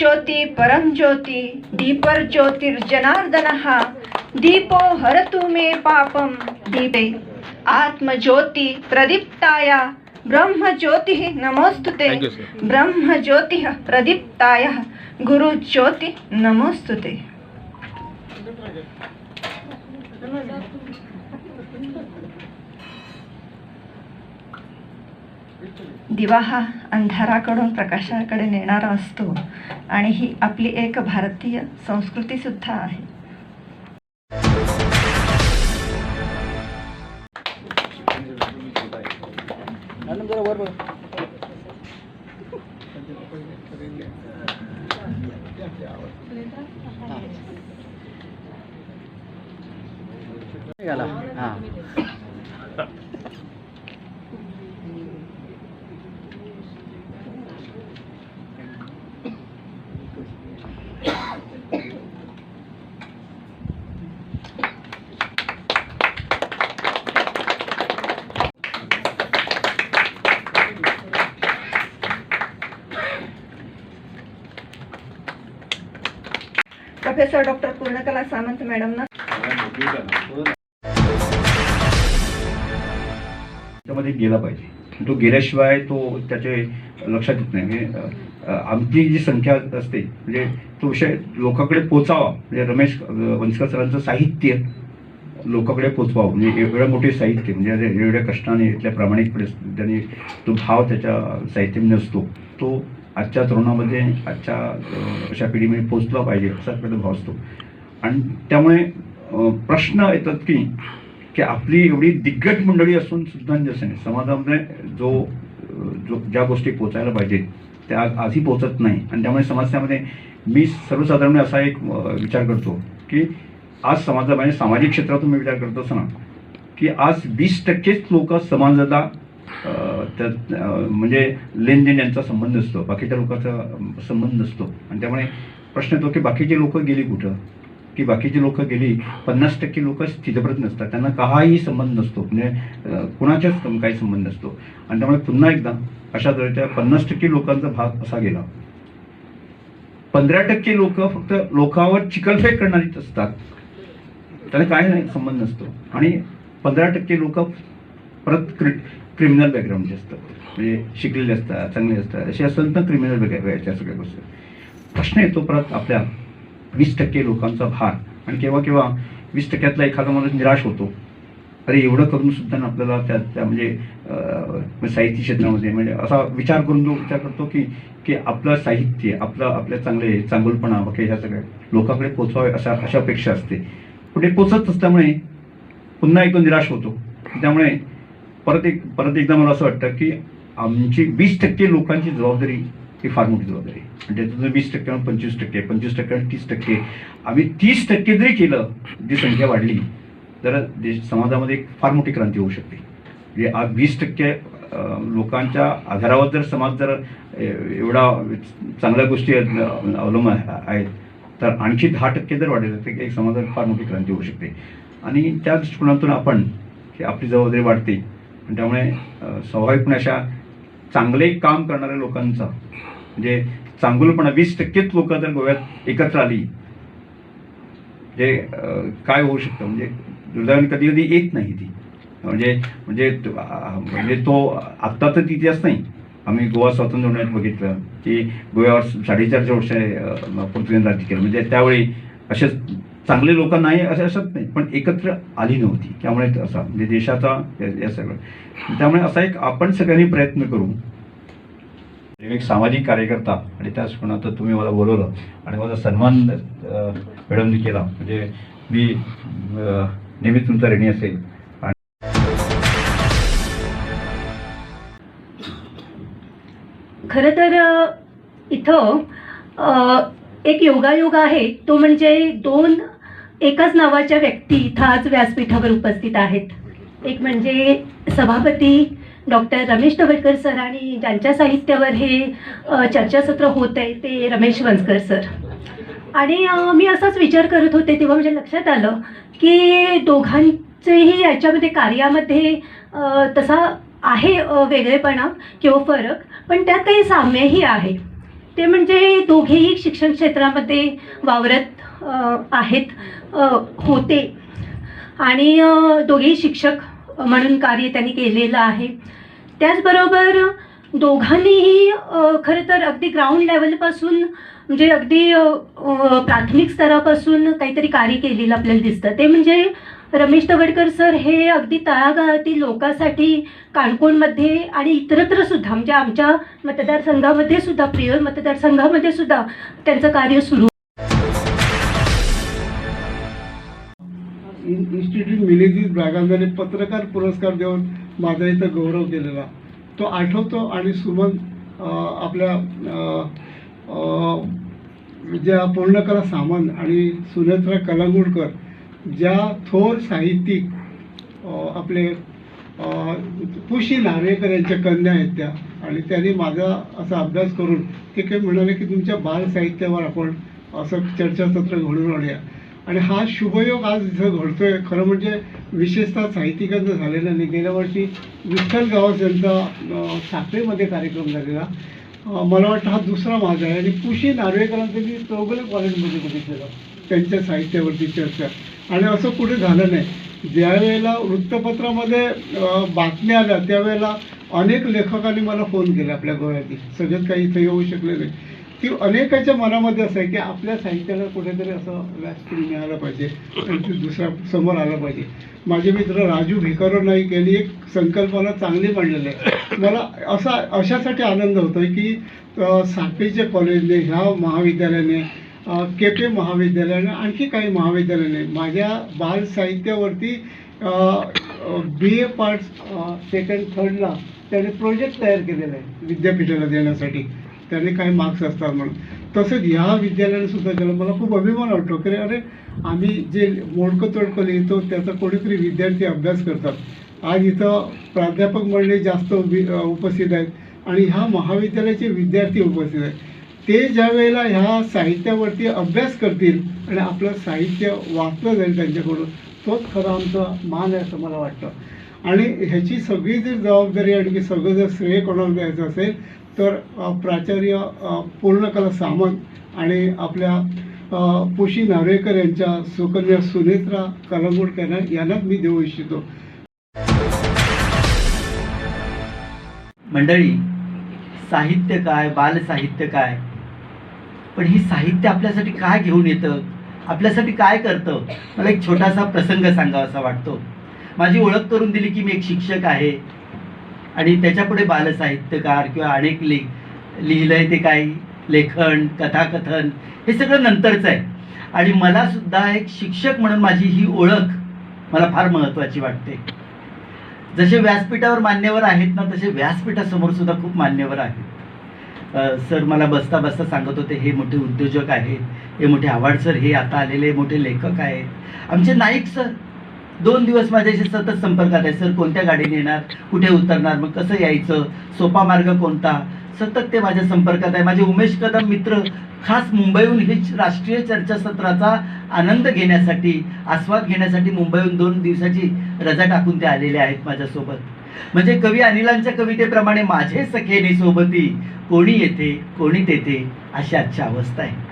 ज्योती परम ज्योती दीपर ज्योतिर्जनार्दनः दीपो हरतु मे पापं दीपे। आत्मज्योती प्रदीप्ताय ब्रह्मज्योतिः you, sir. ब्रह्मज्योतिः प्रदीप्ताय गुरुज्योति नमोस्तुते दिवा हा अंधाराकडून प्रकाशाकडे नेणारा असतो आणि ही आपली एक भारतीय संस्कृती सुद्धा आहे. प्रोफेसर डॉक्टर पूर्णकला सामंत मॅडमना त्यामध्ये गेला पाहिजे. तो गेल्याशिवाय तो त्याचे लक्षात येत नाही. म्हणजे आमची जी संख्या असते म्हणजे तो विषय लोकांकडे पोचावा. म्हणजे रमेश अ, वंचकर सरांचं साहित्य लोकांकडे पोचवावं. म्हणजे एवढं मोठे साहित्य म्हणजे एवढ्या कष्टाने इथल्या प्रामाणिकपणे त्यांनी तो भाव त्याच्या साहित्यामध्ये असतो. तो आजच्या तरुणामध्ये आजच्या अशा पिढीमध्ये पोचला पाहिजे असा आपल्याला भाव असतो. आणि त्यामुळे प्रश्न येतात की की आपली एवढी दिग्गज मंडळी असून सुद्धा जसं नाही समाजामध्ये जो जो ज्या गोष्टी पोचायला पाहिजेत त्या आजही पोचत नाही. आणि त्यामुळे समाजामध्ये मी सर्वसाधारण असा एक विचार करतो की आज समाजामध्ये सामाजिक क्षेत्रातून मी विचार करत असताना की आज वीस टक्केच लोक समाजाला त्यात म्हणजे लेनदेन यांचा संबंध असतो बाकीच्या लोकांचा संबंध नसतो. आणि त्यामुळे प्रश्न येतो की बाकीचे लोक गेली कुठं? की बाकीची लोक गेली पन्नास टक्के लोक स्थितप्रत नसतात. त्यांना काहीही संबंध नसतो. म्हणजे कुणाच्याच काही संबंध नसतो. आणि त्यामुळे पुन्हा एकदा अशा तऱ्हेच्या पन्नास टक्के लोकांचा भाग असा गेला. पंधरा टक्के लोक फक्त लोकांवर चिकलफेक करणारीच असतात. त्याला काय नाही संबंध नसतो. आणि पंधरा टक्के लोक परत क्रि क्रिमिनल बॅकग्राऊंडचे असतात म्हणजे शिकलेले असतात चांगले असतात असे असेल तर क्रिमिनल बॅकग्राऊंडच्या सगळ्या गोष्टी. प्रश्न येतो परत आपल्या वीस टक्के लोकांचा भार. आणि केव्हा केव्हा वीस टक्क्यातला एखादा माणूस निराश होतो. अरे एवढं करून सुद्धा आपल्याला त्या त्या म्हणजे साहित्य क्षेत्रामध्ये म्हणजे असा विचार करून जो विचार करतो की की आपलं साहित्य आपलं आपल्या चांगले चांगुलपणा वगैरे ह्या सगळ्या लोकांकडे पोचवावे अशा अशा अपेक्षा असते. पण ते पोचत असल्यामुळे पुन्हा एकदा निराश होतो. त्यामुळे परत एक परत एकदा मला असं वाटतं की आमची वीस टक्के लोकांची जबाबदारी ही फार मोठी जबाबदारी आणि म्हणजे त्याच्यातून वीस टक्के पंचवीस टक्के पंचवीस टक्के तीस टक्के. आम्ही तीस टक्के जरी केलं जी संख्या वाढली तर देश समाजामध्ये एक फार मोठी क्रांती होऊ शकते. म्हणजे आज वीस टक्के लोकांच्या आधारावर जर समाज जर एवढा चांगल्या गोष्टी अवलंब अवलंबून आहेत तर आणखी दहा टक्के जर वाढले तर एक समाजात फार मोठी क्रांती होऊ शकते. आणि त्या दृष्टिकोनातून आपण की आपली जबाबदारी वाढते. त्यामुळे स्वाभाविकपणे अशा चांगले काम करणाऱ्या लोकांचा म्हणजे चांगुलपणा वीस टक्केच लोक जर गोव्यात एकत्र आली जे काय होऊ शकतं? म्हणजे दुर्दैवाने कधी कधी येत नाही ती. म्हणजे म्हणजे म्हणजे तो आत्ता तर इतिहास नाही. आम्ही गोवा स्वातंत्र्य होण्यात बघितलं की गोव्यावर साडेचारशे वर्ष पोर्तुगीज राज्य केलं. म्हणजे त्यावेळी असेच चांगले लोक नाही असे असत नाही पण एकत्र आली नव्हती. त्यामुळे असा म्हणजे देशाचा या सगळं. त्यामुळे असा एक आपण सगळ्यांनी प्रयत्न करू. एक सामाजिक कार्यकर्ता आणि त्याच कोणात तुम्ही मला बोलवलं आणि माझा सन्मान अ, केला. म्हणजे मी नेहमीच नेहमी तुमचा ऋणी असेल. आणि खरं तर इथं एक योगायोग आहे. तो म्हणजे दोन एकाच नावाच्या व्यक्ती इथं आज व्यासपीठावर उपस्थित आहेत. एक म्हणजे सभापती डॉक्टर रमेश तवडकर सर आणि ज्यांच्या साहित्यावर हे चर्चासत्र होत आहे ते रमेश वंजकर सर. आणि मी असाच विचार करत होते तेव्हा म्हणजे लक्षात आलं की दोघांचेही याच्यामध्ये कार्यामध्ये तसा आहे वेगळेपणा किंवा फरक पण त्यात काही साम्यही आहे. ते म्हणजे दोघेही शिक्षण क्षेत्रामध्ये वावरत आहेत होते. आणि दोघेही शिक्षक म्हणून कार्य त्यांनी केलेलं आहे. त्याचबरोबर दोघांनीही खरं तर अगदी ग्राउंड लेवलपासून म्हणजे अगदी प्राथमिक स्तरापासून काहीतरी कार्य केलेलं आपल्याला दिसतं. ते म्हणजे रमेश तवडकर सर हे अगदी तळागाळातील लोकांसाठी काणकोणमध्ये आणि इतरत्र सुद्धा म्हणजे आमच्या मतदारसंघामध्ये सुद्धा प्रिय मतदारसंघामध्ये सुद्धा त्यांचं कार्य सुरू. इन्स्टिट्यूट मिलेजीस ब्रागांजाने पत्रकार पुरस्कार देऊन माझा इथं गौरव केलेला. तो आठवतो आणि सुमन आपल्या ज्या पूर्णकला सामंत आणि सुनेत्रा कलांगुडकर ज्या थोर साहित्यिक आपले कुशी पुशी नार्वेकर यांच्या कन्या आहेत त्या आणि त्यांनी माझा असा अभ्यास करून ते काही म्हणाले की तुमच्या बाल साहित्यावर आपण असं चर्चासत्र घडून आणूया. आणि हा शुभयोग आज इथं घडतोय. खरं म्हणजे विशेषतः साहित्यिकांचं झालेलं नाही. गेल्या वर्षी विठ्ठल गावास यांचा साखरेमध्ये कार्यक्रम झालेला. मला वाटतं हा दुसरा माझा आहे. आणि कुशी नार्वेकरांचं मी चौगले कॉलेजमध्ये बघितलेलं. त्यांच्या साहित्यावरती चर्चा. आणि असं कुठे झालं नाही. ज्यावेळेला वृत्तपत्रामध्ये बातम्या आल्या त्यावेळेला अनेक लेखकांनी मला फोन केला आपल्या गोव्यातील सगळ्यात काही इथं येऊ शकले नाही. की अनेकाच्या मनामध्ये असं आहे की आपल्या साहित्याला कुठेतरी असं व्यासपीठ मिळालं पाहिजे. आणि दुसऱ्या समोर आलं पाहिजे. माझे मित्र राजू भिकारो नाईक यांनी एक संकल्पना चांगली मांडलेली आहे. मला असा अशासाठी आनंद होतोय की अ, साखळीच्या कॉलेजने ह्या महाविद्यालयाने के पी महाविद्यालयानं आणखी काही महाविद्यालयाने माझ्या बाल साहित्यावरती बी ए पार्ट सेकंड थर्डला त्याने प्रोजेक्ट तयार केलेला आहे विद्यापीठाला देण्यासाठी. त्याने काही मार्क्स असतात म्हणून. तसंच ह्या विद्यालयाने सुद्धा केलं मला खूप अभिमान वाटतो की अरे आम्ही जे मोडकं तोडकं लिहितो त्याचा कोणीतरी विद्यार्थी अभ्यास करतात. आज इथं प्राध्यापक मंडळी जास्त उपस्थित आहेत. आणि ह्या महाविद्यालयाचे विद्यार्थी उपस्थित आहेत. ते ज्या वेळेला ह्या साहित्यावरती अभ्यास करतील आणि आपलं साहित्य वाचलं जाईल त्यांच्याकडून तोच खरा आमचा मान आहे असं मला वाटतं. आणि ह्याची सगळी जर जबाबदारी आणि सगळं जर श्रेय कोणाला द्यायचं असेल तर प्राचार्य पूर्णकला सामंत आणि आपल्या अ, पुशी नार्वेकर यांच्या सुकन्या सुनेत्रा कलंगुडकर यांनाच मी देऊ इच्छितो. मंडळी साहित्य काय बालसाहित्य काय? पण ही साहित्य आपल्यासाठी काय घेऊन येतं? आपल्यासाठी काय करतं? मला एक छोटासा प्रसंग सांगावासा वाटतो. माझी ओळख करून दिली की मी एक शिक्षक आहे. आणि त्याच्यापुढे बालसाहित्यकार किंवा अनेक ले लिहिलंय ते काही लेखन कथाकथन हे सगळं नंतरचं आहे. आणि मला सुद्धा एक शिक्षक म्हणून माझी ही ओळख मला फार महत्त्वाची वाटते. जसे व्यासपीठावर मान्यवर आहेत ना तसे व्यासपीठासमोर सुद्धा खूप मान्यवर आहेत. सर मला बसता बसता सांगत होते हे मोठे उद्योजक आहेत हे मोठे आव्हाड सर हे आता आलेले मोठे लेखक आहेत. आमचे नाईक सर दोन दिवस माझ्याशी सतत संपर्कात आहे सर कोणत्या गाडीने येणार? कुठे उतरणार? मग कसं यायचं? सोपा मार्ग कोणता? सतत ते माझ्या संपर्कात आहे. माझे उमेश कदम मित्र खास मुंबईहून हे राष्ट्रीय चर्चासत्राचा आनंद घेण्यासाठी आस्वाद घेण्यासाठी मुंबईहून दोन दिवसाची रजा टाकून ते आलेले आहेत माझ्यासोबत. म्हणजे कवी अनिलांच्या कवितेप्रमाणे माझे सखेने सोबती कोणी येते कोणी तेथे अशी आजची अवस्था आहे.